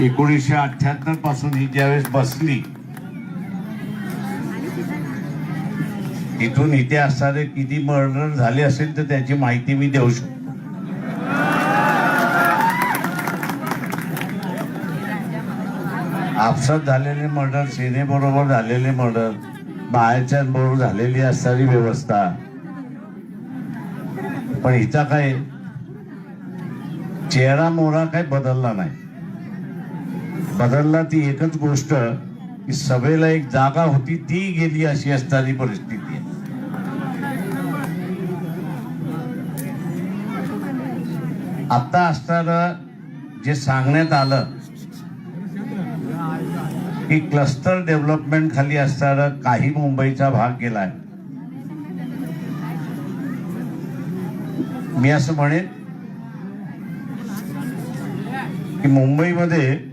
एकोणीसशे अठ्ठ्याहत्तरपासून ही ज्यावेळेस बसली तिथून इथे असणारे किती मर्डर झाले असेल तर त्याची माहिती मी देऊ शकतो. आपसात झालेले मर्डर सेनेबरोबर झालेले मर्डर बाहेरच्यांबरोबर झालेली असणारी व्यवस्था. पण हिचा काय चेहरा मोहरा काही बदलला नाही. बदलला ती एकच गोष्ट की सभेला एक जागा होती ती गेली अशी असणारी परिस्थिती आहे. आता असणार जे सांगण्यात आलं की क्लस्टर डेव्हलपमेंट खाली असणारा काही मुंबईचा भाग गेलाय. मी असं म्हणेन की मुंबईमध्ये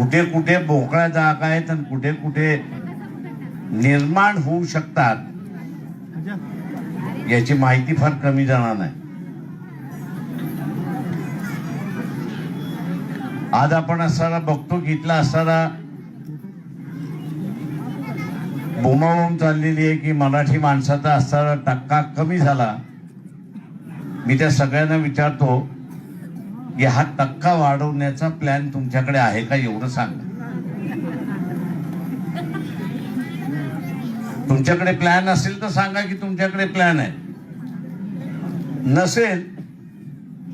कुठे कुठे मोकळ्या जागा आहेत आणि कुठे कुठे निर्माण होऊ शकतात याची माहिती फार कमी जाणार नाही. आज आपण असताना बघतो की इथला असताना बोमाबोम चाललेली आहे की मराठी माणसाचा असणारा टक्का कमी झाला. मी त्या सगळ्यांना विचारतो की हा टक्का वाढवण्याचा प्लॅन तुमच्याकडे आहे का एवढं सांगा. तुमच्याकडे प्लॅन असेल तर सांगा की तुमच्याकडे प्लॅन आहे. नसेल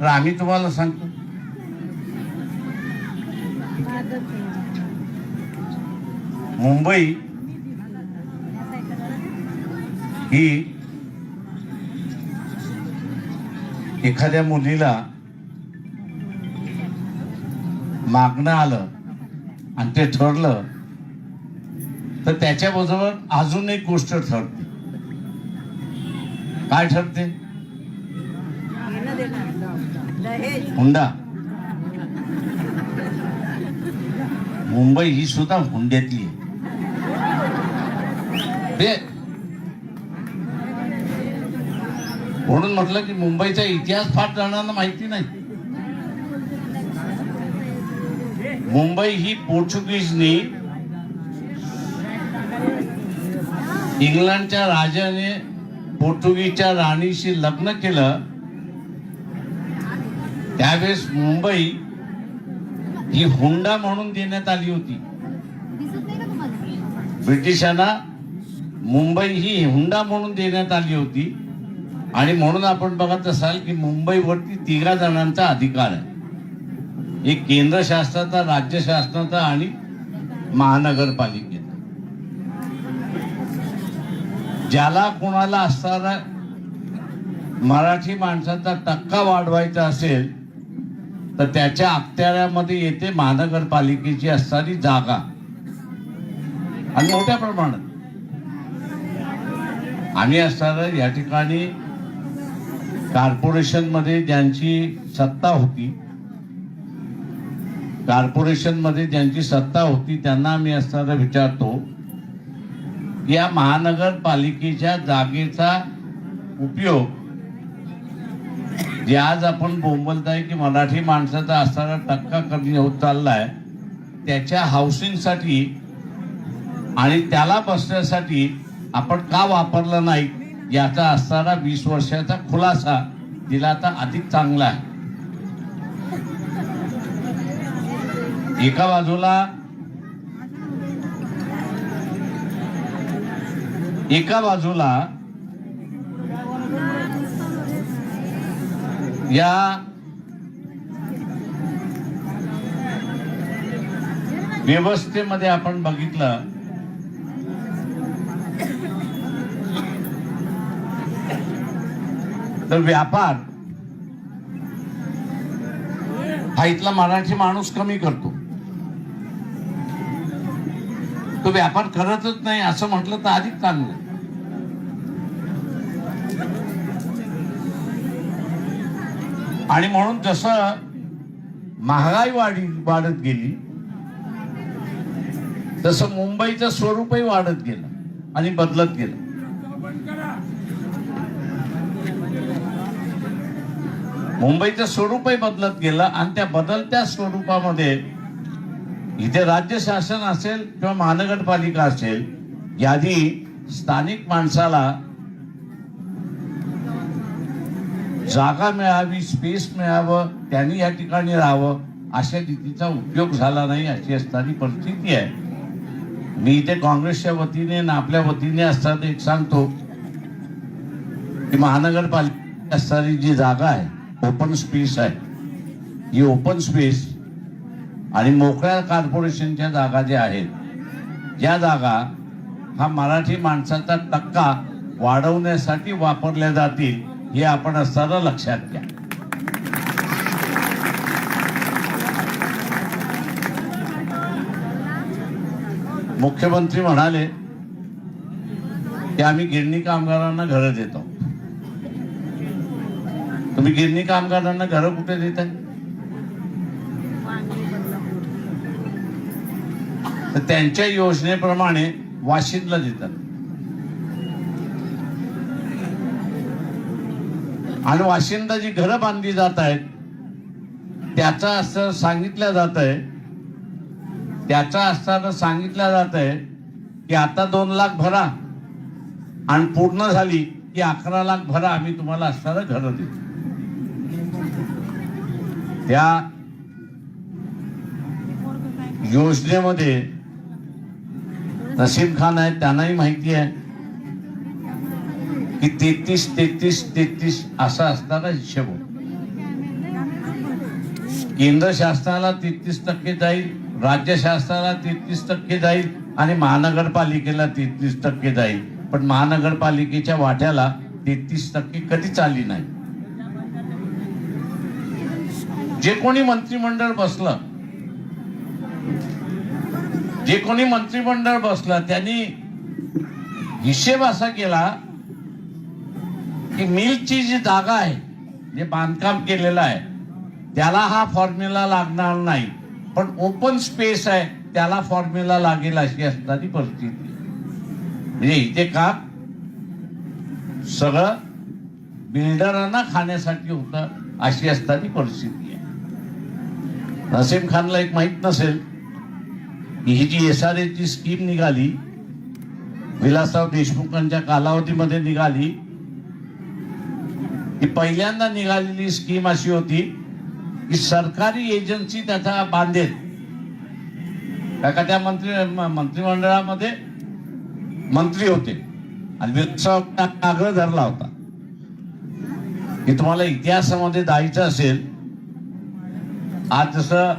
तर आम्ही तुम्हाला सांगतो. मुंबई ही एखाद्या मुलीला मागणं आलं आणि ते ठरलं तर त्याच्याबरोबर अजून एक गोष्ट ठरते. काय ठरते? हुंडा. मुंबई ही सुद्धा हुंड्यातली आहे. ते म्हणून म्हटलं की मुंबईचा इतिहास फार जणांना माहिती नाही. मुंबई ही पोर्चुगीजनी इंग्लंडच्या राजाने पोर्तुगीजच्या राणीशी लग्न केलं. त्यावेळेस मुंबई ही हुंडा म्हणून देण्यात आली होती. ब्रिटिशांना मुंबई ही हुंडा म्हणून देण्यात आली होती. आणि म्हणून आपण बघत असाल की मुंबईवरती तिघा जणांचा अधिकार आहे. एक केंद्र शासनाचा राज्य शासनाचा आणि महानगरपालिकेचा. ज्याला कोणाला असणारा मराठी माणसाचा टक्का वाढवायचा असेल तर त्याच्या अखत्याऱ्यामध्ये येते महानगरपालिकेची असणारी जागा. आणि मोठ्या प्रमाणात. आम्ही असणार या ठिकाणी कॉर्पोरेशनमध्ये ज्यांची सत्ता होती कॉर्पोरेशनमध्ये ज्यांची सत्ता होती त्यांना आम्ही असताना विचारतो या महानगरपालिकेच्या जागेचा उपयोग जे आज आपण बोंबलताय की मराठी माणसाचा असणारा टक्का कमी होत चालला आहे त्याच्या हाऊसिंगसाठी आणि त्याला बसण्यासाठी आपण का वापरलं नाही याचा असणारा वीस वर्षाचा खुलासा दिला तर अधिक चांगला आहे. एका बाजूला एका बाजूला या व्यवस्थेमध्ये आपण बघितलं तर व्यापार हा इथला मराठी माणूस कमी करतो. तो व्यापार करतच नाही असं म्हटलं तर अधिक चांगलं. आणि म्हणून जसं महागाई वाढी वाढत गेली तसं मुंबईचं स्वरूपही वाढत गेलं आणि बदलत गेलं. मुंबईचं स्वरूपही बदलत गेलं आणि त्या बदलत्या स्वरूपामध्ये इथे राज्य शासन असेल किंवा महानगरपालिका असेल यादी स्थानिक माणसाला जागा मिळावी स्पेस मिळावं त्यांनी या ठिकाणी राहावं अशा रीतीचा उपयोग झाला नाही अशी असणारी परिस्थिती आहे. मी इथे काँग्रेसच्या वतीने ना आपल्या वतीने असताना एक सांगतो की महानगरपालिका असणारी जी जागा आहे ओपन स्पेस आहे. ही ओपन स्पेस आणि मोकळ्या कॉर्पोरेशनच्या जागा ज्या आहेत ज्या जागा हा मराठी माणसाचा टक्का वाढवण्यासाठी वापरल्या जातील हे आपण असताना लक्षात घ्या. मुख्यमंत्री म्हणाले की आम्ही गिरणी कामगारांना घरं देतो. तुम्ही गिरणी कामगारांना घरं कुठे देताय? तर त्यांच्या योजनेप्रमाणे वाशिंदला देतात. आणि वाशिंदा जी घरं बांधली जात आहेत त्याचा असं सांगितलं जात आहे त्याचा असताना सांगितलं जात आहे की आता दोन लाख भरा आणि पूर्ण झाली की अकरा लाख भरा आम्ही तुम्हाला असणार घरं देतो त्या योजनेमध्ये नसीम खान आहेत त्यांनाही माहिती आहे की तेहतीस तेहतीस तेहतीस असा असणारा हिशेब केंद्र शासनाला तेहतीस टक्के जाईल राज्य शासनाला तेहतीस टक्के जाईल आणि महानगरपालिकेला तेहतीस टक्के जाईल. पण महानगरपालिकेच्या वाट्याला तेहतीस टक्के कधीच आली नाही. जे कोणी मंत्रिमंडळ बसलं जे कोणी मंत्रिमंडळ बसलं त्यांनी हिशेब असा केला की मिलची जी जागा आहे जे बांधकाम केलेलं आहे त्याला हा फॉर्म्युला लागणार नाही. पण ओपन स्पेस आहे त्याला फॉर्म्युला लागेल अशी असणारी परिस्थिती. म्हणजे इथे का? सगळं बिल्डरांना खाण्यासाठी होतं अशी असणारी परिस्थिती आहे. नसीम खानला एक माहीत नसेल ही जी एस आर ची स्कीम निघाली विलासराव देशमुखांच्या कालावधीमध्ये निघाली ही पहिल्यांदा निघालेली स्कीम अशी होती की सरकारी एजन्सी त्याचा बांधेल. का त्या मंत्री मंत्रिमंडळामध्ये मंत्री होते. आणि विलासराव आग्रह धरला होता. की तुम्हाला इतिहासामध्ये जायचं असेल आज जसं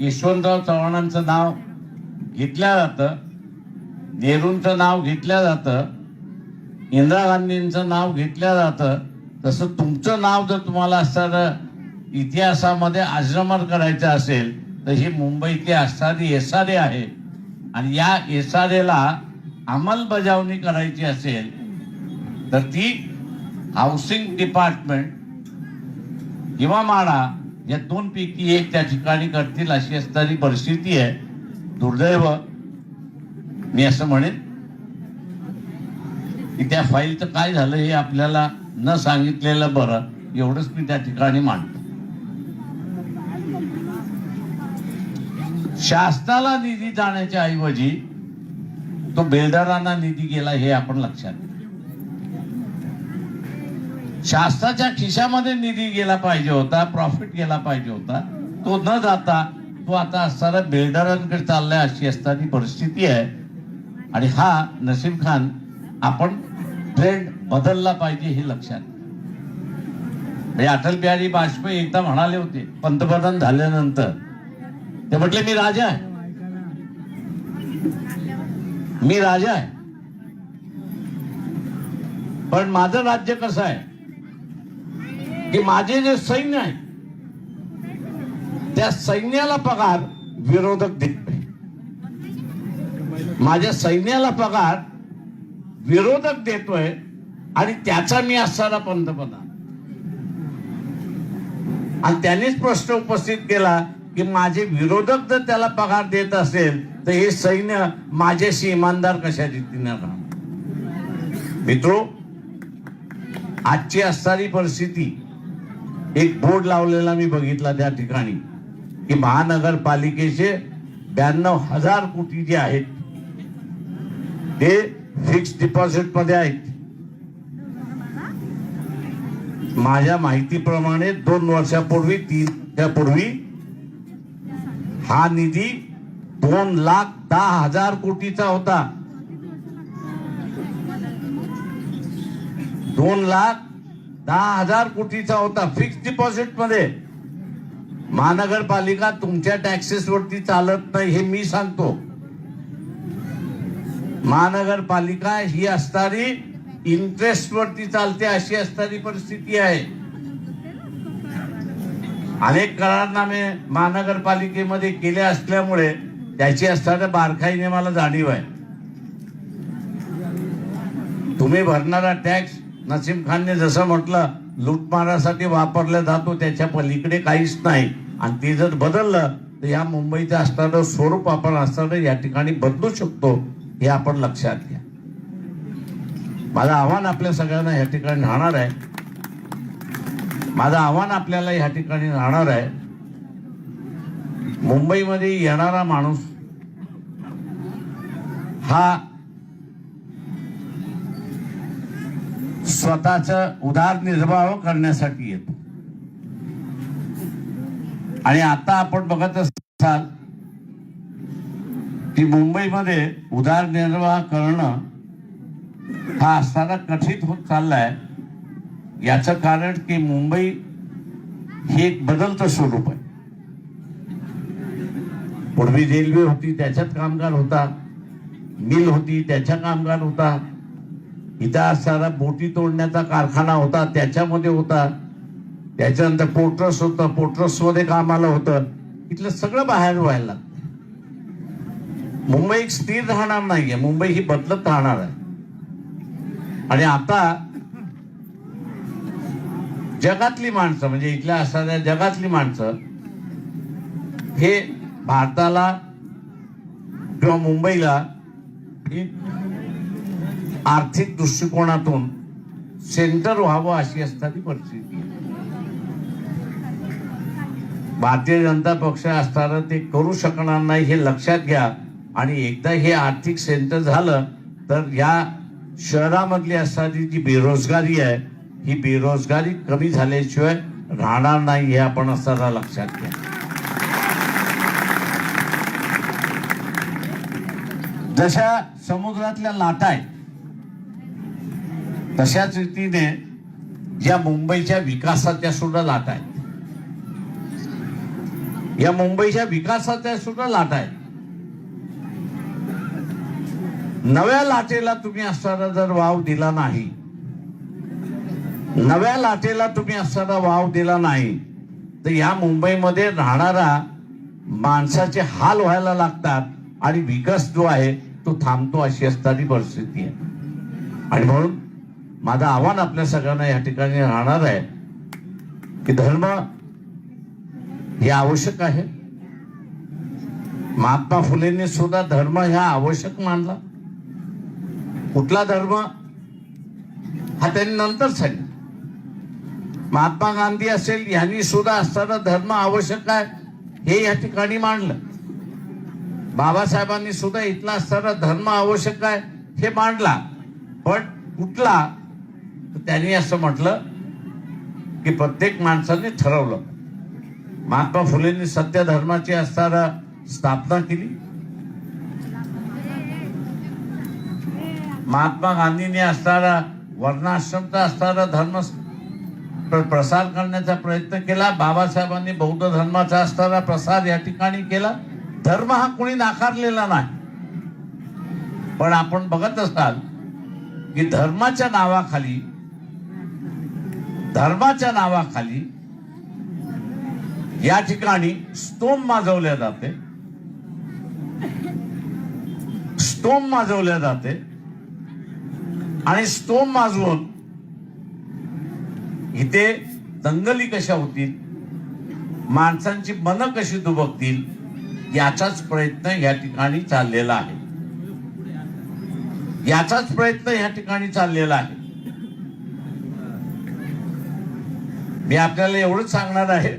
यशवंतराव चव्हाणांचं नाव घेतलं जातं. नेहरूंचं नाव घेतलं जातं. इंदिरा गांधींचं नाव घेतलं जातं. तसं तुमचं नाव जर तुम्हाला असणारं इतिहासामध्ये अजरामर करायचं असेल तर ही मुंबईतली असणारी एस आर ए आहे. आणि या एस आर एला अंमलबजावणी करायची असेल तर ती हाऊसिंग डिपार्टमेंट किंवा माडा या दोनपैकी एक त्या ठिकाणी करतील अशी असणारी परिस्थिती आहे. दुर्दैव मी असं म्हणेन की त्या फाईलचं काय झालं हे आपल्याला न सांगितलेलं बरं एवढंच मी त्या ठिकाणी मांडतो. शासनाला निधी जाण्याच्या ऐवजी तो बिल्डरांना निधी गेला हे आपण लक्षात शासनाच्या खिशामध्ये निधी गेला पाहिजे होता प्रॉफिट गेला पाहिजे होता तो न जाता तो आता असताना बिल्डरांकडे चाललाय अशी असणारी परिस्थिती आहे. आणि हा नसीम खान आपण ट्रेंड बदलला पाहिजे हे लक्षात. म्हणजे अटल बिहारी वाजपेयी एकदा म्हणाले होते पंतप्रधान झाल्यानंतर. ते म्हटले मी राजा आहे. मी राजा आहे. पण माझं राज्य कसं आहे? की माझे जे सैन्य आहे त्या सैन्याला पगार विरोधक देत नाही. माझ्या सैन्याला पगार विरोधक देतोय आणि त्याचा मी असणारा पंतप्रधान. आणि त्यांनीच प्रश्न उपस्थित केला की माझे विरोधक जर त्याला पगार देत असेल तर हे सैन्य माझ्याशी इमानदार कशा रीतीने राहणार मित्रो आजची असणारी परिस्थिती एक बोर्ड लावलेला मी बघितला त्या ठिकाणी. की महानगरपालिकेचे ब्याण्णव हजार कोटी जे आहेत ते फिक्स डिपॉझिटमध्ये आहेत. माझ्या माहितीप्रमाणे दोन वर्षापूर्वी तीन वर्षापूर्वी हा निधी दोन लाख दहा हजार कोटीचा होता. दोन लाख दहा हजार कोटीचा होता फिक्स डिपॉझिटमध्ये. महानगरपालिका तुमच्या टॅक्सेस वरती चालत नाही हे मी सांगतो. महानगरपालिका ही असणारी इंटरेस्ट वरती चालते अशी असणारी परिस्थिती आहे. अनेक करारनामे महानगरपालिकेमध्ये केले असल्यामुळे त्याची असणाऱ्या बारकाईने मला जाणीव आहे. तुम्ही भरणारा टॅक्स नसीम खानने जसं म्हटलं लुटमारासाठी वापरला जातो त्याच्या पलीकडे काहीच नाही. आणि ते जर बदललं तर या मुंबईचं असणारं स्वरूप आपण असणारं या ठिकाणी बदलू शकतो हे आपण लक्षात घ्या. माझं आव्हान आपल्या सगळ्यांना या ठिकाणी राहणार आहे. माझं आव्हान आपल्याला या ठिकाणी राहणार आहे. मुंबईमध्ये येणारा माणूस हा स्वतःच उदारनिर्वाह करण्यासाठी येतो. आणि आता आपण बघत असाल की मुंबईमध्ये उदारनिर्वाह करणं हा असताना कठीत होत चाललाय. याचं कारण की मुंबई हे एक बदलतं स्वरूप आहे. पूर्वी रेल्वे होती त्याच्यात कामगार होता मिल होती त्याच्या कामगार होता. इथं असणारा बोटी तोडण्याचा कारखाना होता त्याच्यामध्ये होता. त्याच्यानंतर पोर्ट्रस होतं पोट्रसमध्ये कामाला होतं. इथलं सगळं बाहेर व्हायला लागत. मुंबई स्थिर राहणार नाहीये मुंबई ही बदलत राहणार आहे. आणि आता जगातली माणसं म्हणजे इथल्या असणाऱ्या जगातली माणसं हे भारताला किंवा मुंबईला आर्थिक दृष्टिकोनातून सेंटर व्हावं अशी असणारी परिस्थिती. भारतीय जनता पक्ष असताना ते करू शकणार नाही हे लक्षात घ्या. आणि एकदा हे आर्थिक सेंटर झालं तर या शहरामधली असणारी जी बेरोजगारी आहे ही बेरोजगारी कमी झाल्याशिवाय राहणार नाही हे आपण असताना लक्षात घ्या. जशा समुद्रातल्या लाटा आहेत तशाच रीतीने या मुंबईच्या विकासाच्या सुद्धा लाटा आहेत. या मुंबईच्या विकासाच्या सुद्धा लाटा आहेत. नव्या लाटेला तुम्ही असताना जर वाव दिला नाही नव्या लाटेला तुम्ही असताना वाव दिला नाही तर या मुंबईमध्ये राहणारा माणसाचे हाल व्हायला लागतात आणि विकास जो आहे तो थांबतो अशी असणारी परिस्थिती आहे. आणि म्हणून माझं आव्हान आपल्या सगळ्यांना या ठिकाणी राहणार आहे की धर्म हे आवश्यक आहे. महात्मा फुलेंनी सुद्धा धर्म ह्या आवश्यक मानला. कुठला धर्म? हा त्यांनी नंतर सांगितलं. महात्मा गांधी असेल यांनी सुद्धा असताना धर्म आवश्यक आहे हे या ठिकाणी मांडलं. बाबासाहेबांनी सुद्धा इथला असताना धर्म आवश्यक आहे हे मांडला. पण कुठला त्यांनी असं म्हटलं की प्रत्येक माणसाने ठरवलं. महात्मा फुलेंनी सत्य धर्माची असताना स्थापना केली. महात्मा गांधींनी असणारा वर्णाश्रमचा असणारा धर्म प्रसार करण्याचा प्रयत्न केला. बाबासाहेबांनी बौद्ध धर्माचा असणारा प्रसार या ठिकाणी केला. धर्म हा कोणी नाकारलेला नाही. पण आपण बघत असाल की धर्माच्या नावाखाली धर्माच्या नावाखाली या ठिकाणी स्तोम माजवल्या जाते. स्तोम माजवल्या जाते. आणि स्तोम माजवून इथे दंगली कशा होतील? माणसांची मनं कशी दुबकतील? याचाच प्रयत्न या ठिकाणी चाललेला आहे. याचाच प्रयत्न या ठिकाणी चाललेला आहे. मी आपल्याला एवढंच सांगणार आहे.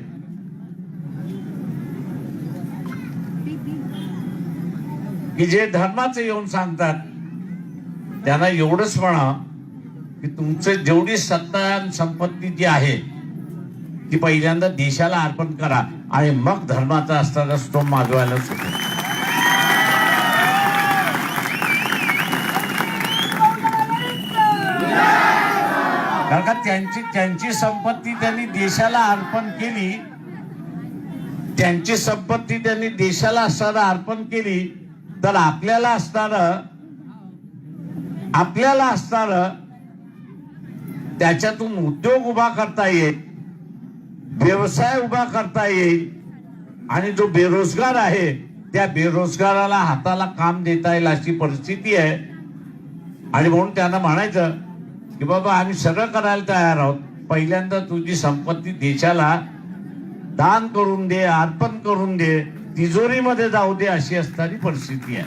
की जे धर्माचे येऊन सांगतात त्यांना एवढंच म्हणा की तुमचं जेवढी सत्ता संपत्ती जी आहे ती पहिल्यांदा देशाला अर्पण करा आणि मग धर्माचा असताना तो मागवायला सुरू कारण का त्यांची त्यांची संपत्ती त्यांनी देशाला अर्पण केली. त्यांची संपत्ती त्यांनी देशाला असताना अर्पण केली. तर आपल्याला असणार आपल्याला असणार त्याच्यातून उद्योग उभा करता येईल व्यवसाय उभा करता येईल आणि जो बेरोजगार आहे त्या बेरोजगाराला हाताला काम देता येईल अशी परिस्थिती आहे. आणि म्हणून त्यांना म्हणायचं की बाबा आम्ही सगळं करायला तयार आहोत. पहिल्यांदा तुझी संपत्ती देशाला दान करून दे अर्पण करून दे. तिजोरीमध्ये जाऊ दे अशी असणारी परिस्थिती आहे.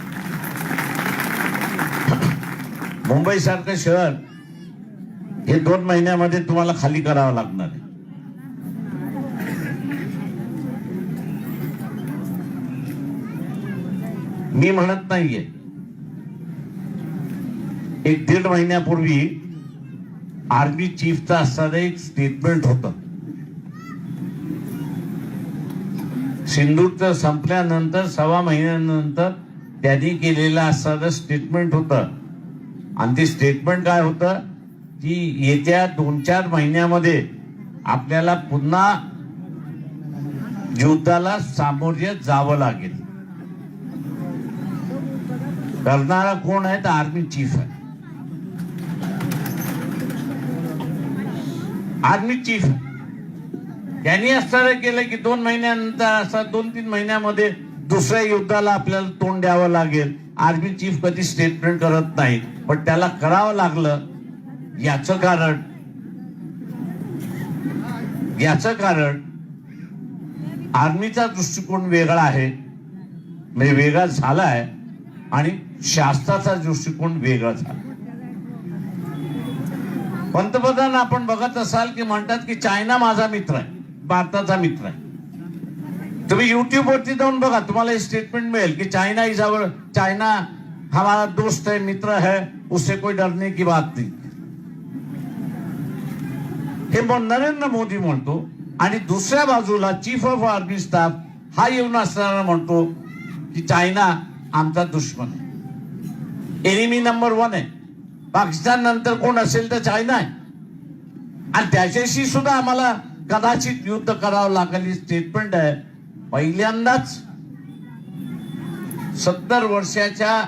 मुंबई सारखं शहर हे दोन महिन्यामध्ये तुम्हाला खाली करावं लागणार आहे. मी म्हणत नाहीये. एक दीड महिन्यापूर्वी आर्मी चीफचं असताना एक स्टेटमेंट होतं. सिंधूरचं संपल्यानंतर सव्वा महिन्यानंतर त्यांनी केलेलं असणारं स्टेटमेंट होतं. आणि ते स्टेटमेंट काय होतं? की येत्या दोन चार महिन्यामध्ये आपल्याला पुन्हा युद्धाला सामोर्य जावं लागेल. करणारा कोण आहे? तर आर्मी चीफ आहे. Army chief. यांनी त्यांनी असं केलं की दोन महिन्यानंतर असं दोन तीन महिन्यामध्ये दुसऱ्या युद्धाला आपल्याला तोंड द्यावं लागेल. आर्मी चीफ कधी स्टेटमेंट करत नाही पण त्याला करावं लागलं. याचं कारण याचं कारण आर्मीचा दृष्टिकोन वेगळा आहे. म्हणजे वेगळा झाला आहे आणि शास्त्राचा दृष्टिकोन वेगळा झाला. पंतप्रधान आपण बघत असाल की म्हणतात की चायना माझा मित्र आहे भारताचा मित्र आहे. तुम्ही युट्यूब वरती जाऊन बघा तुम्हाला हे स्टेटमेंट मिळेल की चायना इज अवर हा हमारा दोस्त है मित्र है उससे कोई डरने की बात नाही. हे मग नरेंद्र मोदी म्हणतो आणि दुसऱ्या बाजूला चीफ ऑफ आर्मी स्टाफ हा येऊन असताना म्हणतो की चायना आमचा दुश्मन आहे. एनिमी नंबर वन आहे. पाकिस्तान नंतर कोण असेल तर चायना आहे. आणि त्याच्याशी सुद्धा आम्हाला कदाचित युद्ध करावं लागेल स्टेटमेंट आहे. पहिल्यांदाच सत्तर वर्षाच्या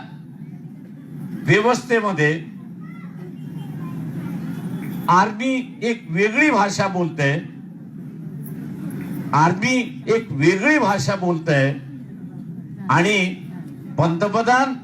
व्यवस्थेमध्ये आर्मी एक वेगळी भाषा बोलते. आर्मी एक वेगळी भाषा बोलते. आणि पंतप्रधान